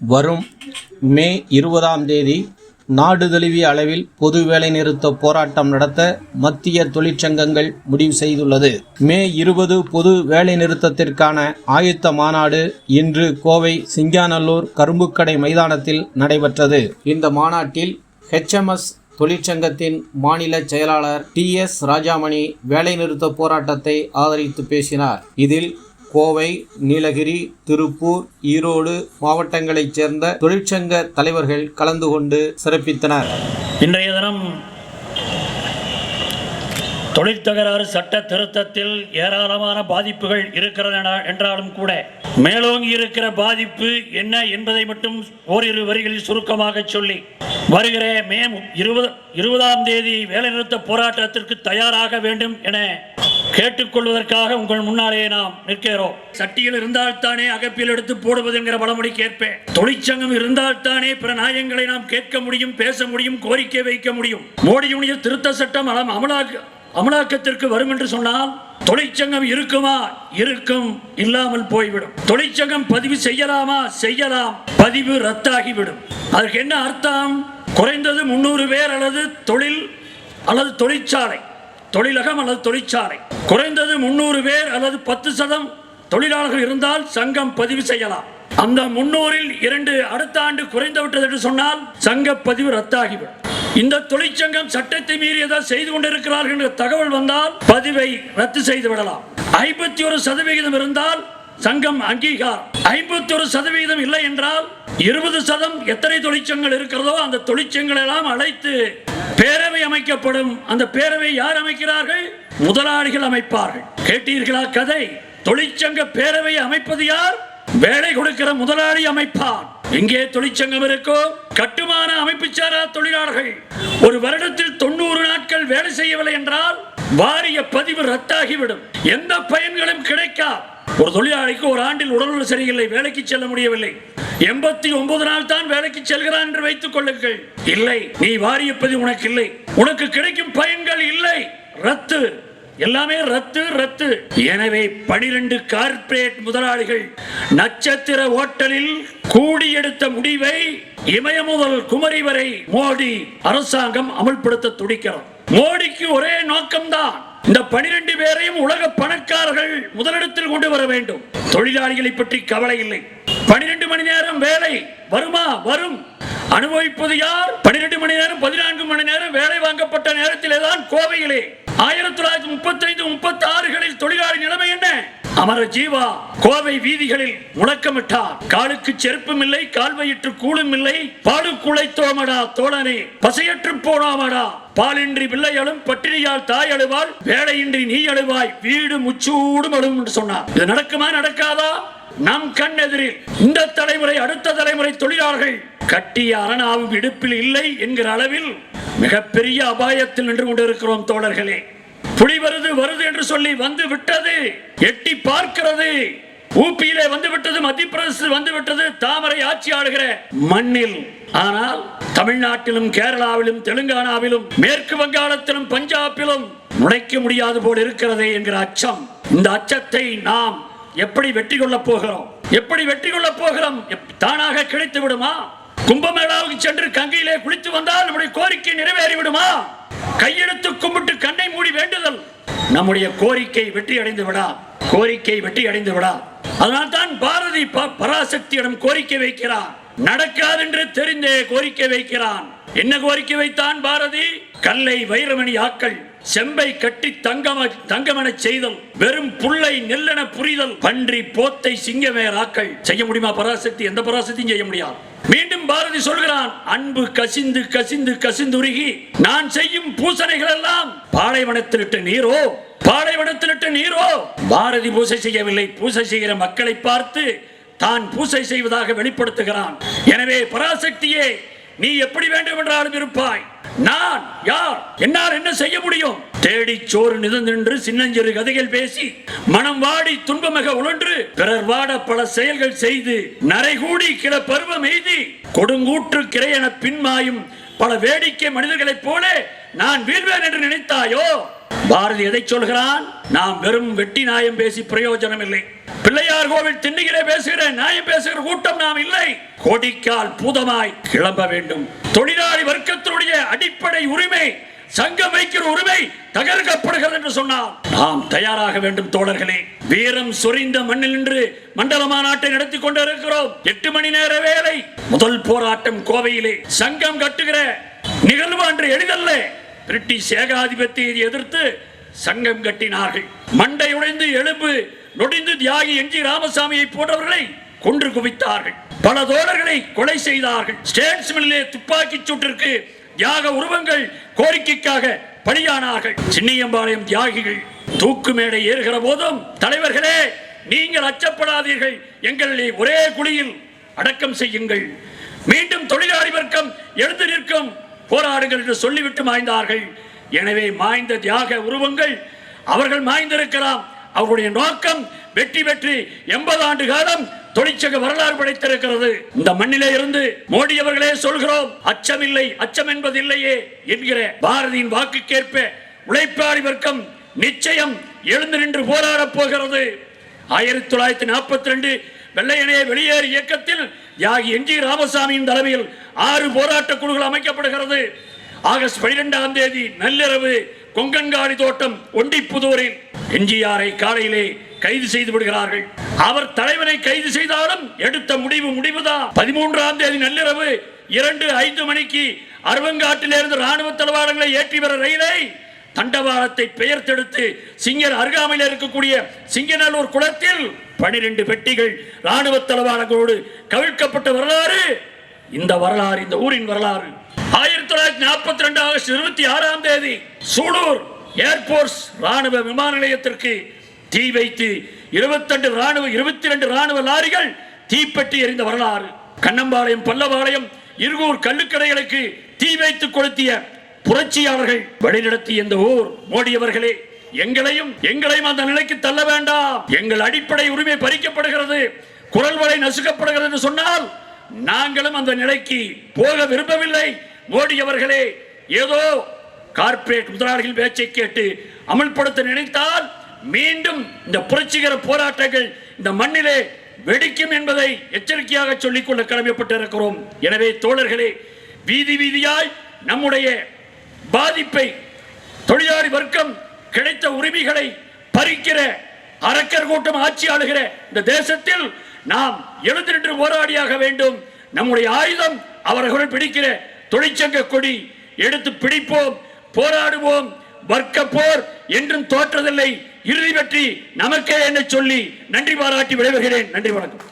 வரும் மே இருபதாம் தேதி நாடு தழுவிய அளவில் பொது வேலைநிறுத்த போராட்டம் நடத்த மத்திய தொழிற்சங்கங்கள் முடிவு செய்துள்ளது. மே இருபது பொது வேலைநிறுத்தத்திற்கான ஆயுத்த மாநாடு இன்று கோவை சிங்காநல்லூர் கரும்புக்கடை மைதானத்தில் நடைபெற்றது. இந்த மாநாட்டில் ஹெச்எம்எஸ் தொழிற்சங்கத்தின் மாநில செயலாளர் டி எஸ் ராஜாமணி வேலைநிறுத்த போராட்டத்தை ஆதரித்து பேசினார். இதில் கோவை நீலகிரி திருப்பூர் ஈரோடு மாவட்டங்களைச் சேர்ந்த தொழிற்சங்க தலைவர்கள் கலந்து கொண்டு சிறப்பித்தனர். இன்றைய தினம் தொழிற்தகராறு சட்ட திருத்தத்தில் ஏராளமான பாதிப்புகள் இருக்கிறது என்றாலும் கூட மேலோங்கி இருக்கிற பாதிப்பு என்ன என்பதை மட்டும் ஓரிரு வரிகளில் சுருக்கமாக சொல்லி வருகிற மே இருபது இருபதாம் தேதி வேலைநிறுத்த போராட்டத்திற்கு தயாராக வேண்டும் என கேட்டுக்கொள்வதற்காக உங்கள் முன்னாலே நாம் நிற்கிறோம். சட்டியில் இருந்தால்தானே அகப்பில் எடுத்து போடுவது என்கிற பழமொழி கேட்பேன். தொழிற்சங்கம் இருந்தால்தானே பிற நியாயங்களை நாம் கேட்க முடியும் பேச முடியும் கோரிக்கை வைக்க முடியும். மோடியுடைய திருத்த சட்டம் அமலாக்க அமலாக்கத்திற்கு வரும் என்று சொன்னால் தொழிற்சங்கம் இருக்குமா? இருக்கும். இல்லாமல் போய்விடும். தொழிற்சங்கம் பதிவு செய்யலாமா? செய்யலாம். பதிவு ரத்தாகிவிடும். அதற்கு என்ன அர்த்தம்? குறைந்தது முன்னூறு பேர் அல்லது தொழில் அல்லது தொழிற்சாலை. தொழிலகம் அல்லது தொழிற்சாலை. குறைந்தது முன்னூறு பேர் அல்லது பத்து சதம் தொழிலாளர்கள் இருந்தால் சங்கம் பதிவு செய்யலாம். அந்த முன்னூறில் இரண்டு அடுத்த ஆண்டு குறைந்து விட்டது என்று சொன்னால் சங்க பதிவு ரத்தாகிவிடும். இந்த தொழிற்சங்கம் சட்டத்தை மீறி ஏதாவது செய்து கொண்டிருக்கிறார்கள் என்ற தகவல் வந்தால் பதிவை ரத்து செய்து விடலாம் ஐம்பத்தி ஒரு சதவிகிதம் இருந்தால் சங்கம் அங்கீகாரம் ஐம்பத்தி ஒரு இல்லை என்றால் இருபது சதம் எத்தனை தொழிற்சங்கங்கள் இருக்கிறதோ அந்த தொழிற்சங்கள் எல்லாம் அழைத்து பேரவை அமைக்கப்படும். அந்த பேரவை யார் அமைக்கிறார்கள்? முதலாளிகள் அமைப்பார்கள். கேட்டீர்களா கதை? தொழிற்சங்க பேரவை அமைப்பது யார்? வேலை கொடுக்கிற முதலாளி அமைப்பான். எங்கே தொழிற்சங்கம் இருக்கோ கட்டுமான அமைப்பு சாரா தொழிலாளர்கள். ஒரு வருடத்தில் தொண்ணூறு நாட்கள் வேலை செய்யவில்லை என்றால் வாரிய பதிவு ரத்தாகிவிடும். எந்த பயன்களும் கிடைக்கா ஒரு தொழிலாளிக்கு ஒரு ஆண்டில் உடல்நல சரியில்லை வேலைக்கு செல்ல முடியவில்லை. எண்பத்தி ஒன்பது நாள் தான் வேலைக்கு செல்கிறான் என்று வைத்துக் கொள்ளுங்கள். இல்லை நீ வாரியப்பது உனக்கு இல்லை உனக்கு கிடைக்கும் பயன்கள் இல்லை. ரத்து. எல்லாமே ரத்து ரத்து. எனவே பனிரெண்டு கார்ப்பரேட் முதலாளிகள் நட்சத்திர ஓட்டலில் கூடி எடுத்த முடிவை இமய முதல் குமரி வரை மோடி அரசாங்கம் அமல்படுத்த துடிக்கிறது. மோடிக்கு ஒரே நோக்கம்தான் இந்த பனிரெண்டு பேரையும் உலக பணக்காரர்கள் முதலிடத்தில் கொண்டு வர வேண்டும். தொழிலாளிகளை பற்றி கவலை இல்லை. பனிரெண்டு மணி நேரம் வேலை வருமா? வரும். அனுபவிப்பது யார்? பனிரெண்டு மணி நேரம் பதினான்கு மணி நேரம் வேலை வாங்கப்பட்ட நேரத்திலே தான் கோவையிலே ஆயிரத்தி தொள்ளாயிரத்தி முப்பத்தி ஐந்து முப்பத்தி ஆறுகளில் தொழிலாளி நிலைமை என்ன? அமர ஜீவா கோவை வீதிகளில் முழக்கமிட்டார். காலுக்கு செருப்பும் இல்லை கால்வையிற்று கூழும் இல்லை பாடு குலைத்தோமடா தோழனே பசையற்று போனாமடா. பாலின்றி பிள்ளைகளும் பட்டினியால் தாய் அழுவாள் வேலையின்றி நீ அழுவாய் வீடு முச்சூடும் அழும் என்று சொன்னார். இது நடக்குமா நடக்காதா? நம் கண் எதிரில் இந்த தலைமுறை அடுத்த தலைமுறை தொழிலாளர்கள் கட்டிய அரணாவும் இடுப்பில் இல்லை என்கிற அளவில் மிகப்பெரிய அபாயத்தில் நின்று கொண்டிருக்கிறோம் தோழர்களே. புலி வருது வருது என்று சொல்லி வந்து விட்டது. எட்டி பார்க்கிறது. ஊப்பியிலே வந்து விட்டது மத்திய பிரதேச வந்து விட்டது. தாமரை ஆட்சி ஆளுகிற மண்ணில். ஆனால் தமிழ்நாட்டிலும் கேரளாவிலும் தெலுங்கானாவிலும் மேற்கு வங்காளத்திலும் பஞ்சாபிலும் நுழைக்க முடியாது போல் இருக்கிறதே என்கிற அச்சம். இந்த அச்சத்தை நாம் எப்படி வெற்றி கொள்ளப் போகிறோம்? எப்படி வெற்றி கொள்ளப் போகிறோம்? தானாக கிடைத்து விடுமா? கும்பமேளாவுக்கு சென்று கங்கையிலே குளித்து வந்தால் நம்முடைய கோரிக்கை நிறைவேறி விடுமா கையெடுத்து கும்பிட்டு கண்ணை மூடி வேண்டுதல். நம்முடைய கோரிக்கை வெற்றி அடைந்து விடா. கோரிக்கை வெற்றி அடைந்து விடா. அதனால் தான் பாரதி ப- பராசக்தியிடம் கோரிக்கை வைக்கிறார். நடக்காதென்று தெரிந்தே கோரிக்கை வைக்கிறான். என்ன கோரிக்கை வைத்தான் பாரதி? கல்லை வைரமணி ஆக்கள் செம்பை கட்டி தங்கம தங்கமென செய்தல் வெறும் புல்லை நெல்லென புரிதல் பன்றி போத்தை சிங்கமேர் ஆக்கள். செய்ய முடியுமா பராசக்தி? எந்த பராசக்தியும் செய்ய முடியாது. மீண்டும் பாரதி சொல்கிறான் அன்பு கசிந்து கசிந்து கசிந்துருகி நான் செய்யும் பூசணைகள் எல்லாம் பாலைவனத்திலிட்ட நீரோ? பாலைவனத்திலிட்ட நீரோ? பாரதி பூசை செய்யவில்லை. பூசை செய்கிற மக்களை பார்த்து தான் பூசை செய்வதாக வெளிப்படுத்துகிறான். எனவே பராசக்தியே நீ எப்படி வேண்டும் என்றாலும் இருப்பாய். நான் யார்? என்னால் என்ன செய்ய முடியும்? தேடி சோறு நின்று சின்னஞ்சிறு கதைகள் பேசி மனம் வாடி துன்பமிக உழன்று பிறர் வாட பல செயல்கள் செய்து நரைகூடி கிள பருவம் எய்தி கொடுங்கூற்று கிரையென பின்மாயும் பல வேடிக்கை மனிதர்களைப் போல நான் வீழ்வேன் என்று நினைத்தாயோ? பாரதி எதை சொல்கிறான்? நாம் வெறும் வெட்டி நாயம் பேசி பிரயோஜனம் இல்லை பிள்ளையார் கோவில் திண்ணிகளே பேசுகிற நியாயம் பேசுகிற கூட்டம் நாம் இல்லை. கொடிக்கால் பூதமாய் கிளம்ப வேண்டும். தொழிலாளி வர்க்கத்தினுடைய அடிப்படை உரிமை சங்கம் வைக்கிற உரிமை தகர்க்கப்படுகிறது என்று சொன்னால் நாம் தயாராக வேண்டும் தோழர்களே. வீரம் சொரிந்த மண்ணில் நின்று மண்டல மாநாட்டை நடத்தி கொண்டிருக்கிறோம். எட்டு மணி நேர வேலை. முதல் போராட்டம் கோவையிலே. சங்கம் கட்டுகிற நிகழ்வு அன்று எளிதல்ல. பிரிட்டிஷ் ஏகாதிபத்தியை எதிர்த்து சங்கம் கட்டினார்கள். மண்டை உடைந்து எலும்பு நொடிந்து தியாகி எஞ்சி ராமசாமியை போன்றவர்களை கொன்று குவித்தார்கள். பல தோழர்களை கொலை செய்தார்கள். ஸ்டேட்ஸ்மில்லே துப்பாக்கி சூட்டிற்கு தியாக உருவங்கள் கோரிக்கைக்காக பலியானார்கள். சின்னியம்பாளையம் தியாகிகள் தூக்கு மேடை ஏறுகிற போதும் தலைவர்களே நீங்கள் அச்சப்படாதீர்கள். எங்களை ஒரே குழியில் அடக்கம் செய்யுங்கள். மீண்டும் தொழிலாளி வர்க்கம் எழுந்து நிற்கும். போராடுங்கள் என்று சொல்லிவிட்டு மாய்ந்தார்கள். எனவே மாய்ந்த தியாக உருவங்கள் அவர்கள் மாய்ந்திருக்கலாம். அவருடைய நோக்கம் வெற்றி பெற்று எண்பது ஆண்டு காலம் தொழிற்சங்க வரலாறு படைத்திருக்கிறது. இந்த மண்ணிலே இருந்து மோடி அவர்களே சொல்கிறோம் அச்சமில்லை அச்சம் என்பது இல்லையே என்கிற பாரதியின் வாக்குக்கேற்ப உழைப்பாளி வர்க்கம் நிச்சயம் எழுந்து நின்று போராடப் போகிறது. ஆயிரத்தி தொள்ளாயிரத்தி நாற்பத்தி ரெண்டு வெள்ளையனே வெளியேறு இயக்கத்தில் தியாகி என். ஜி. ராமசாமியின் தலைமையில் ஆறு போராட்ட குழுக்கள் அமைக்கப்படுகிறது. ஆகஸ்ட் பனிரெண்டாம் தேதி நள்ளிரவு கொங்கன்காடி தோட்டம் ஒண்டிப்புதூரில் எம்ஜிஆரை காலையிலே கைது செய்து விடுகிறார்கள். அவர் தலைவனை கைது செய்தாலும் எடுத்த முடிவு முடிவுதான். பதிமூன்றாம் தேதி நள்ளிரவு இரண்டு ஐந்து மணிக்கு அருவங்காட்டிலிருந்து ராணுவ தளவாடங்களை ஏற்றி வர ரயிலை தண்டவாளத்தை பெயர்த்தெடுத்து சிங்கர் அருகாமையில் இருக்கக்கூடிய சிங்கநல்லூர் குளத்தில் பனிரெண்டு பெட்டிகள் ராணுவ தளவாடங்களோடு கவிழ்க்கப்பட்ட வரலாறு. இந்த வரலாறு இந்த ஊரின் வரலாறு. ஆயிரத்தி தொள்ளாயிரத்தி நாற்பத்தி ரெண்டு ஆகஸ்ட் இருபத்தி ஆறாம் தேதி சூலூர் ஏர்போர்ஸ் ராணுவ விமான நிலையத்திற்கு தீ வைத்து இருபத்தெண்டு ராணுவ இருபத்தி ரெண்டு ராணுவ லாரிகள் தீப்பெட்டி எறிந்த வரலாறு. கண்ணம்பாளையம் பல்லபாளையம் இருகூர் கல்லுக்கடைகளுக்கு தீ வைத்து கொளுத்திய புரட்சியாளர்கள் வழிநடத்திய இந்த ஊர். மோடியவர்களே எங்களையும் எங்களையும் அந்த நிலைக்கு தள்ள வேண்டாம். எங்கள் அடிப்படை உரிமை பறிக்கப்படுகிறது குரல் வலை நசுக்கப்படுகிறது சொன்னால் நாங்களும் அந்த நிலைக்கு போக விரும்பவில்லை. மோடி அவர்களே ஏதோ கார்ப்பரேட் முதலாளிகள் பேச்சை கேட்டு அமல்படுத்த நினைத்தால் மீண்டும் இந்த புரட்சிகர போராட்டங்கள் இந்த மண்ணிலே வெடிக்கும் என்பதை எச்சரிக்கையாக சொல்லிக்கொள்ள கடமைப்பட்டிருக்கிறோம். எனவே தோழர்களே வீதி வீதியாய் நம்முடைய பாதிப்பை தொழிலாளி வர்க்கம் கிடைத்த உரிமைகளை பறிக்கிற அரக்கர் கூட்டம் ஆட்சி ஆளுகிற இந்த தேசத்தில் நாம் எழுந்து நின்று போராடியாக வேண்டும். நம்முடைய ஆயுதம் அவர்களுடன் பிடிக்கிற தொழிற்சங்க கொடி எடுத்து பிடிப்போம் போராடுவோம் வர்க்க போர் என்றும் தோற்றதில்லை. இறுதி பற்றி நமக்கே என்ன சொல்லி நன்றி பாராட்டி விளைவுகிறேன் நன்றி வணக்கம்.